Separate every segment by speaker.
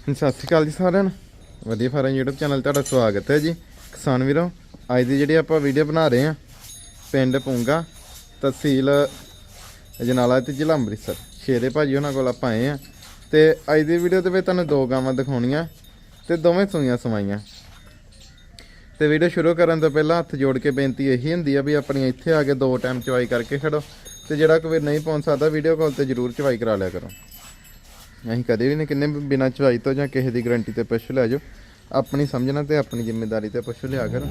Speaker 1: ਸਤਿ ਸ਼੍ਰੀ ਅਕਾਲ ਜੀ ਸਾਰਿਆਂ ਨੂੰ। ਵਧੀਆ ਫਾਰਮ YouTube ਚੈਨਲ ਤੁਹਾਡਾ ਸਵਾਗਤ ਹੈ ਜੀ। ਕਿਸਾਨ ਵੀਰੋ, ਅੱਜ ਦੀ ਜਿਹੜੀ ਆਪਾਂ ਵੀਡੀਓ ਬਣਾ ਰਹੇ ਹਾਂ, ਪਿੰਡ ਪੂੰਗਾ, ਤਹਿਸੀਲ ਅਜਨਾਲਾ ਤੇ ਜ਼ਿਲ੍ਹਾ ਅੰਮ੍ਰਿਤਸਰ। ਸ਼ੇਰੇ ਭਾਜੀ ਉਹਨਾਂ ਕੋਲ ਆਪਾਂ ਆਏ ਆ ਤੇ ਅੱਜ ਦੀ ਵੀਡੀਓ ਦੇ ਵਿੱਚ ਤੁਹਾਨੂੰ ਦੋ ਗਾਵਾਂ ਦਿਖਾਉਣੀਆਂ ਤੇ ਦੋਵੇਂ ਸੂਈਆਂ ਸਵਾਈਆਂ। ਤੇ ਵੀਡੀਓ ਸ਼ੁਰੂ ਕਰਨ ਤੋਂ ਪਹਿਲਾਂ ਹੱਥ ਜੋੜ ਕੇ ਬੇਨਤੀ ਇਹੀ ਹੁੰਦੀ ਆ ਵੀ ਆਪਣੀ ਇੱਥੇ ਆ ਕੇ ਦੋ ਟਾਈਮ ਚਵਾਈ ਕਰਕੇ ਖੜੋ ਤੇ ਜਿਹੜਾ ਕੋਈ ਨਹੀਂ ਪਹੁੰਚ ਸਕਦਾ ਵੀਡੀਓ ਕਾਲ ਤੇ ਜਰੂਰ ਚਵਾਈ ਕਰਾ ਲਿਆ ਕਰੋ। ਅਸੀਂ ਕਦੇ ਵੀ ਨਹੀਂ ਕਿੰਨੇ ਬਿਨਾ ਚਵਾਈ ਤੋਂ ਜਾਂ ਕਿਸੇ ਦੀ ਗਾਰੰਟੀ ਤੇ ਪੁੱਛ ਲਿਆ ਜੋ ਆਪਣੀ ਸਮਝਣਾ ਤੇ ਆਪਣੀ ਜ਼ਿੰਮੇਵਾਰੀ ਤੇ ਪੁੱਛ ਲਿਆ ਕਰੋ।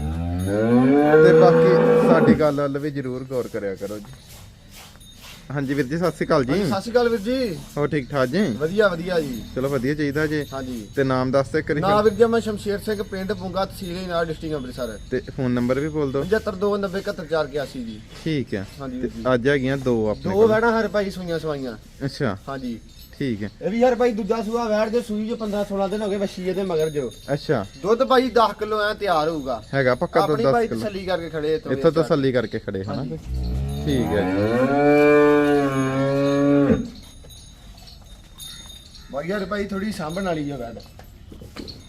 Speaker 1: ਤੇ ਬਾਕੀ ਸਾਡੀ ਗੱਲ ਵੱਲ ਵੀ ਜਰੂਰ ਗੌਰ ਕਰਿਆ ਕਰੋ ਜੀ। ਹਾਂਜੀ ਵੀਰ ਜੀ ਸਤਿ ਸ਼੍ਰੀ ਅਕਾਲ ਜੀ।
Speaker 2: ਸਤਿ ਸ਼੍ਰੀ ਅਕਾਲ ਵੀਰ ਜੀ।
Speaker 1: ਹੋ ਠੀਕ ਠਾਕ ਜੀ?
Speaker 2: ਵਧੀਆ ਵਧੀਆ ਜੀ।
Speaker 1: ਚਲੋ ਵਧੀਆ ਚਾਹੀਦਾ ਜੀ।
Speaker 2: ਹਾਂਜੀ।
Speaker 1: ਤੇ ਨਾਮ ਦੱਸ ਤੇ ਕਰੀ
Speaker 2: ਨਾ ਵੀਰ ਜੀ ਮੈਂ ਸ਼ਮਸ਼ੇਰ ਸਿੰਘ ਪਿੰਡ ਪੁੰਗਾ ਤਹਿਸੀਲ ਨਾਲ ਡਿਸਟ੍ਰਿਕਟ ਅੰਮ੍ਰਿਤਸਰ।
Speaker 1: ਤੇ ਫੋਨ ਨੰਬਰ ਵੀ ਬੋਲ ਦਿਓ।
Speaker 2: 7529717481 ਜੀ।
Speaker 1: ਠੀਕ ਹੈ
Speaker 2: ਹਾਂਜੀ
Speaker 1: ਅੱਜ ਹੈਗੀਆਂ ਦੋ ਆਪਣੇ
Speaker 2: ਦੋ
Speaker 1: ਕੋਲ।
Speaker 2: ਵੈਣਾ ਹਰ ਭਾਈ ਸੂਈਆਂ ਸਵਾਈਆਂ।
Speaker 1: ਅੱਛਾ।
Speaker 2: ਹਾਂਜੀ।
Speaker 1: ਠੀਕ ਹੈ।
Speaker 2: ਇਹ ਵੀ ਯਾਰ ਭਾਈ ਦੂਜਾ ਸੂਆ ਵੈੜ ਦੇ ਸੂਈ ਜੋ 15 16 ਦਿਨ ਹੋ ਗਏ ਵੱਛੀ ਇਹਦੇ ਮਗਰ ਜੋ।
Speaker 1: ਅੱਛਾ।
Speaker 2: ਦੁੱਧ ਭਾਈ 10 ਕਿਲੋ ਐ ਤਿਆਰ ਹੋਊਗਾ।
Speaker 1: ਹੈਗਾ ਪੱਕਾ ਦੁੱਧ
Speaker 2: ਆਪਣੀ
Speaker 1: 10
Speaker 2: ਭਾਈ
Speaker 1: ਕਿਲੋ।
Speaker 2: ਤਸੱਲੀ ਕਰਕੇ ਖੜੇ ਇੱਥੋਂ
Speaker 1: ਇੱਥੋਂ
Speaker 2: ਵੇਖ
Speaker 1: ਤਸੱਲੀ ਕਰਕੇ ਖੜੇ ਹਨਾ। ਠੀਕ ਹੈ।
Speaker 2: ਬਾਈ ਯਾਰ ਭਾਈ ਥੋੜੀ ਸਾਂਭਣ ਵਾਲੀ ਜੋ ਵੈੜ।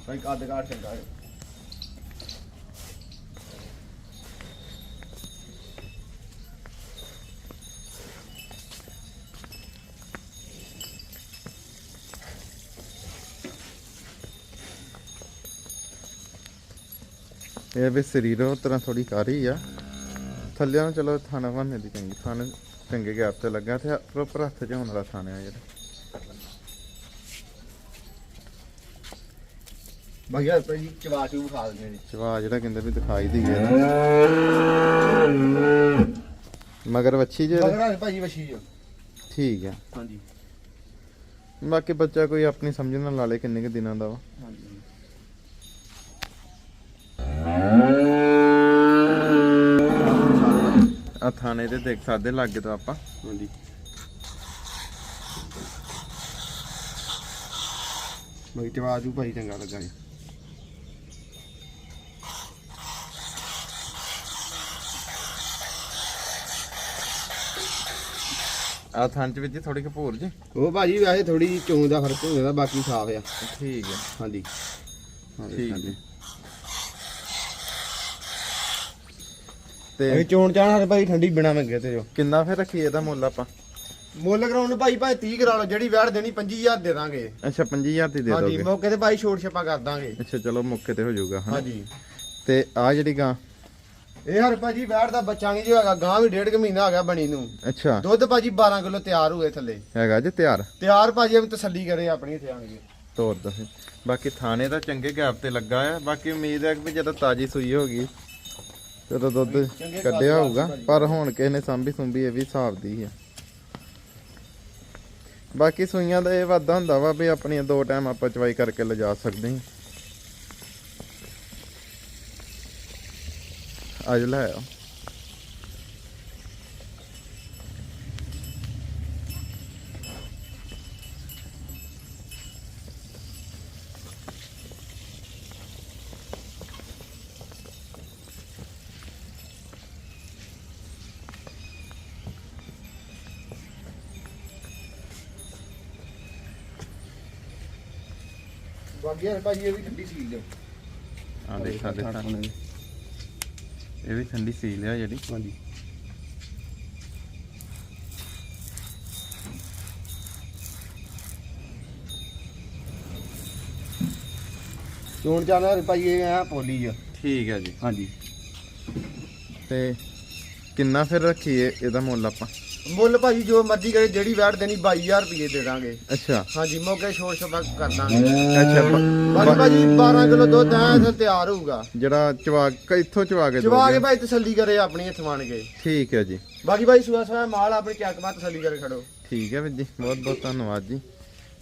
Speaker 2: ਭਾਈ ਕੱਦ ਕਾਠ ਚੰਗਾ ਹੈ।
Speaker 1: ਇਹ ਵੀ ਸਰੀਰੋਂ ਤਰ੍ਹਾਂ ਥੋੜੀ ਕਾਰੀ ਆ। ਥੱਲੇ ਨੂੰ ਚਲੋ ਥਾਣਾ ਬੰਨੇ ਦੀ ਚੰਗੀ ਥਾਣੇ ਚੰਗੇ ਗੈਪ ਤੇ ਲੱਗਾ ਤੇ ਪ੍ਰੋਪਰ ਹੱਥ 'ਚ ਹੋਣ ਵਾਲਾ ਥਾਣਾ ਆ ਜਿਹੜਾ।
Speaker 2: ਯਾਰ ਭਾਈ ਚਵਾ ਚੂ ਖਾ ਦਿੰਦੇ ਨੇ।
Speaker 1: ਚਵਾ ਜਿਹੜਾ ਕਹਿੰਦੇ ਵੀ ਦਿਖਾਈ ਦੀ ਗਿਆ ਮਗਰ ਵੱਛੀ ਜੇ।
Speaker 2: ਮਗਰ ਭਾਈ ਵੱਛੀ ਜੋ।
Speaker 1: ਠੀਕ ਹੈ
Speaker 2: ਹਾਂਜੀ।
Speaker 1: ਬਾਕੀ ਬੱਚਾ ਕੋਈ ਆਪਣੀ ਸਮਝ ਨਾਲ ਲਾ ਲੇ ਕਿੰਨੇ ਕੁ ਦਿਨਾਂ ਦਾ ਵਾ।
Speaker 2: ਹਾਂਜੀ।
Speaker 1: ਆ ਥਾਣੇ ਤੇ ਦੇਖ ਸਕਦੇ ਲੱਗੇ ਤੋਂ ਆਪਾਂ।
Speaker 2: ਹਾਂਜੀ। ਬਾਈ ਤੇ ਆਜੂ ਭਾਈ ਚੰਗਾ ਲੱਗਾ ਜੀ।
Speaker 1: ਆ ਥਾਂ ਚ ਵਿੱਚ ਥੋੜੀ ਕਪੂਰ ਜੀ।
Speaker 2: ਉਹ ਭਾਜੀ ਵੈਸੇ ਥੋੜੀ ਚੋਂ ਦਾ ਫ਼ਰਕ ਹੋ ਜਾਂਦਾ ਬਾਕੀ ਸਾਫ਼ ਆ।
Speaker 1: ਠੀਕ ਹੈ
Speaker 2: ਹਾਂਜੀ।
Speaker 1: ਠੀਕ ਜੀ ਤੇ
Speaker 2: ਚੋਣ ਚਾਣਾ ਭਾਈ ਠੰਡੀ ਬਿਨਾ ਮੰਗੇ ਤੇ ਜੋ।
Speaker 1: ਕਿੰਨਾ ਫਿਰ ਰੱਖੀ ਇਹਦਾ ਮੁੱਲ ਆਪਾਂ?
Speaker 2: ਮੁੱਲ ਕਰਾਉਣ ਨੂੰ ਭਾਈ ਭਾਈ 30 ਕਰਾ ਲਓ ਜਿਹੜੀ ਵੈੜ ਦੇਣੀ 25000 ਦੇ ਦਾਂਗੇ।
Speaker 1: ਅੱਛਾ 25000 ਦੀ ਦੇ
Speaker 2: ਹਾਂਜੀ
Speaker 1: ਦੋਗੇ।
Speaker 2: ਮੌਕੇ ਤੇ ਭਾਈ ਛੋਟ ਛਪਾ ਕਰ ਦਾਂਗੇ।
Speaker 1: ਅੱਛਾ ਚਲੋ ਮੌਕੇ ਤੇ ਹੋ ਜਾਊਗਾ
Speaker 2: ਹਾਂਜੀ।
Speaker 1: ਤੇ ਆ ਜਿਹੜੀ ਗਾਂ?
Speaker 2: ਇਹ ਹਰ ਭਾਜੀ ਵੈੜ ਦਾ ਬੱਚਾ ਨਹੀਂ ਜੋ ਹੈਗਾ ਗਾਂ ਵੀ ਡੇਢ ਕੁ ਮਹੀਨਾ ਹੋ ਗਿਆ ਬਣੀ ਨੂੰ।
Speaker 1: ਅੱਛਾ।
Speaker 2: ਦੁੱਧ ਭਾਜੀ 12 ਕਿਲੋ ਤਿਆਰ ਹੋਏ ਥੱਲੇ।
Speaker 1: ਹੈਗਾ ਜੀ ਤਿਆਰ?
Speaker 2: ਤਿਆਰ ਭਾਜੀ ਵੀ ਤਸੱਲੀ ਕਰੇ ਆਪਣੀ ਇੱਥੇ ਆਣਗੇ
Speaker 1: ਤੋਰ ਦੋ ਫਿਰ। ਬਾਕੀ ਥਾਣੇ ਦਾ ਚੰਗੇ ਗੈਪ ਤੇ ਲੱਗਾ ਆ। ਬਾਕੀ ਉਮੀਦ ਹੈ ਕਿ ਵੀ ਜਦੋਂ ਤਾਜੀ ਸੂਈ ਹੋਗੀ ਜਦੋਂ ਦੁੱਧ ਕੱਢਿਆ ਹੋਊਗਾ, ਪਰ ਹੁਣ ਕਿਸੇ ਨੇ ਸਾਂਭੀ ਸੁੰਭੀ ਇਹ ਵੀ ਹਿਸਾਬ ਦੀ ਆ। ਬਾਕੀ ਸੂਈਆਂ ਦਾ ਇਹ ਵਾਧਾ ਹੁੰਦਾ ਵਾ ਵੀ ਆਪਣੀਆਂ ਦੋ ਟਾਈਮ ਆਪਾਂ ਚਵਾਈ ਕਰਕੇ ਲਿਜਾ ਸਕਦੇ ਹਾਂ। ਅੱਜ ਲੈ
Speaker 2: ਬਾਕੀ ਹਰ ਭਾਜੀ ਇਹ ਵੀ ਠੰਡੀ ਸੀ ਜੋ
Speaker 1: ਆ ਦੇਖ ਸਕਦੇ ਥਾਣੇ ਇਹ ਵੀ ਠੰਡੀ ਸੀਲ ਆ ਜਿਹੜੀ।
Speaker 2: ਹਾਂਜੀ। ਚੋਣ ਚਾਣਾ ਭਾਈ ਇਹ ਆ ਪੋਲੀ ਆ।
Speaker 1: ਠੀਕ ਹੈ ਜੀ।
Speaker 2: ਹਾਂਜੀ।
Speaker 1: ਤੇ ਕਿੰਨਾ ਫਿਰ ਰੱਖੀਏ ਇਹਦਾ ਮੁੱਲ ਆਪਾਂ?
Speaker 2: ਮੁੱਲ ਭਾਜੀ ਜੋ ਮਰਜ਼ੀ ਕਰੇ ਜਿਹੜੀ ਵੈਟ ਦੇਣੀ 22000 ਰੁਪਏ ਦੇ ਦਾਂਗੇ।
Speaker 1: ਅੱਛਾ।
Speaker 2: ਹਾਂਜੀ ਮੌਕੇ ਛੋੜ ਛਪਾ ਕਰ ਦਾਂਗੇ
Speaker 1: ਅੱਛਾ ਬ-
Speaker 2: ਬਾਕੀ
Speaker 1: ਬ-
Speaker 2: ਭਾਜੀ 12 ਕਿਲੋ ਦੁੱਧ ਐ ਇੱਥੇ ਤਿਆਰ ਹੋਊਗਾ।
Speaker 1: ਜਿਹੜਾ ਚਵਾ ਕ- ਇੱਥੋਂ ਚਵਾ ਕੇ
Speaker 2: ਚਵਾ ਕੇ
Speaker 1: ਦੋਗੇ
Speaker 2: ਭਾਈ ਤਸੱਲੀ ਕਰੇ ਆਪਣੀ ਇੱਥੇ ਮਾਣ ਕੇ।
Speaker 1: ਠੀਕ ਹੈ ਜੀ।
Speaker 2: ਬਾਕੀ ਭਾਈ ਸੁਆ ਸੁਆ ਮਾਲ ਆਪਣੀ ਚੱਕ ਬਾਤ ਤਸੱਲੀ ਕਰੇ ਖੜੋ।
Speaker 1: ਠੀਕ ਹੈ ਵੀਰ ਜੀ ਬਹੁਤ ਬਹੁਤ ਧੰਨਵਾਦ ਜੀ।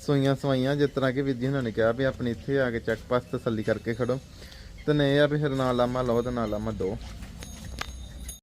Speaker 1: ਸੋਈਆਂ ਸਵਾਈਆਂ ਜਿਸ ਤਰ੍ਹਾਂ ਕਿ ਵੀਰ ਜੀ ਉਹਨਾਂ ਨੇ ਕਿਹਾ ਵੀ ਆਪਣੀ ਇੱਥੇ ਆ ਕੇ ਚੈੱਕ ਪਾਸ ਤਸੱਲੀ ਕਰਕੇ ਖੜੋ। ਤੇ ਨਹੀਂ ਆ ਵੀ ਫਿਰ ਨਾਲ ਲਾਮਾ ਲਓ ਤੇ ਨਾਲ ਲਾਮਾ ਦੋ।